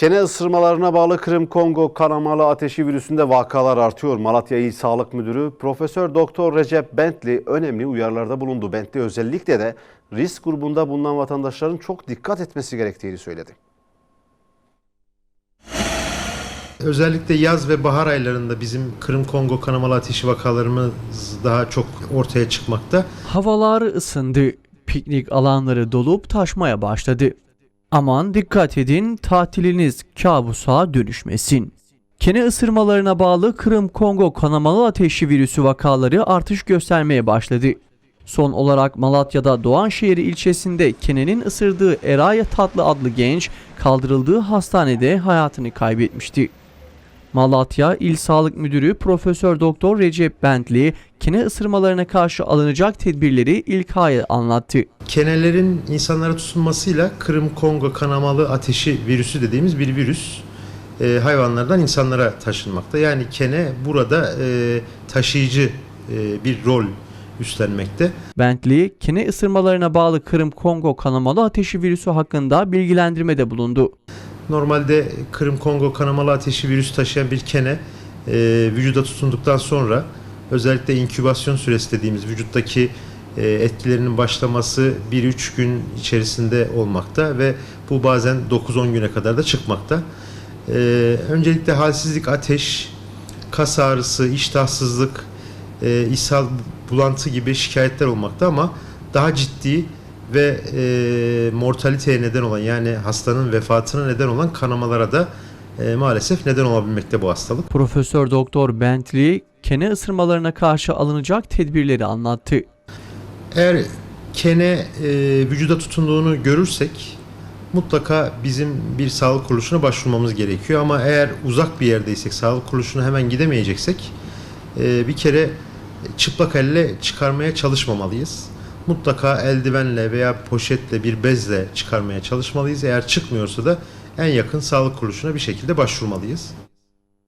Kene ısırmalarına bağlı Kırım Kongo kanamalı ateşi virüsünde vakalar artıyor. Malatya İl Sağlık Müdürü Profesör Doktor Recep Bentli önemli uyarılarda bulundu. Bentli özellikle de risk grubunda bulunan vatandaşların çok dikkat etmesi gerektiğini söyledi. Özellikle yaz ve bahar aylarında bizim Kırım Kongo kanamalı ateşi vakalarımız daha çok ortaya çıkmakta. Havalar ısındı. Piknik alanları dolup taşmaya başladı. Aman dikkat edin tatiliniz kabusa dönüşmesin. Kene ısırmalarına bağlı Kırım Kongo kanamalı ateşi virüsü vakaları artış göstermeye başladı. Son olarak Malatya'da Doğanşehir ilçesinde kenenin ısırdığı Eraya Tatlı adlı genç kaldırıldığı hastanede hayatını kaybetmişti. Malatya İl Sağlık Müdürü Profesör Doktor Recep Bentli, kene ısırmalarına karşı alınacak tedbirleri İlkay'a anlattı. Kenelerin insanlara tutunmasıyla Kırım Kongo kanamalı ateşi virüsü dediğimiz bir virüs e, hayvanlardan insanlara taşınmakta. Yani kene burada e, taşıyıcı e, bir rol üstlenmekte. Bentley, kene ısırmalarına bağlı Kırım Kongo kanamalı ateşi virüsü hakkında bilgilendirmede bulundu. Normalde Kırım Kongo kanamalı ateşi virüsü taşıyan bir kene e, vücuda tutunduktan sonra özellikle inkübasyon süresi dediğimiz vücuttaki e, etkilerinin başlaması 1-3 gün içerisinde olmakta ve bu bazen 9-10 güne kadar da çıkmakta. E, öncelikle halsizlik, ateş, kas ağrısı, iştahsızlık, e, ishal, bulantı gibi şikayetler olmakta ama daha ciddi ve e, mortaliteye neden olan yani hastanın vefatına neden olan kanamalara da e, maalesef neden olabilmekte bu hastalık. Profesör Doktor Bentley, kene ısırmalarına karşı alınacak tedbirleri anlattı. Eğer kene e, vücuda tutunduğunu görürsek mutlaka bizim bir sağlık kuruluşuna başvurmamız gerekiyor ama eğer uzak bir yerdeysek sağlık kuruluşuna hemen gidemeyeceksek e, bir kere çıplak elle çıkarmaya çalışmamalıyız. Mutlaka eldivenle veya poşetle bir bezle çıkarmaya çalışmalıyız. Eğer çıkmıyorsa da en yakın sağlık kuruluşuna bir şekilde başvurmalıyız.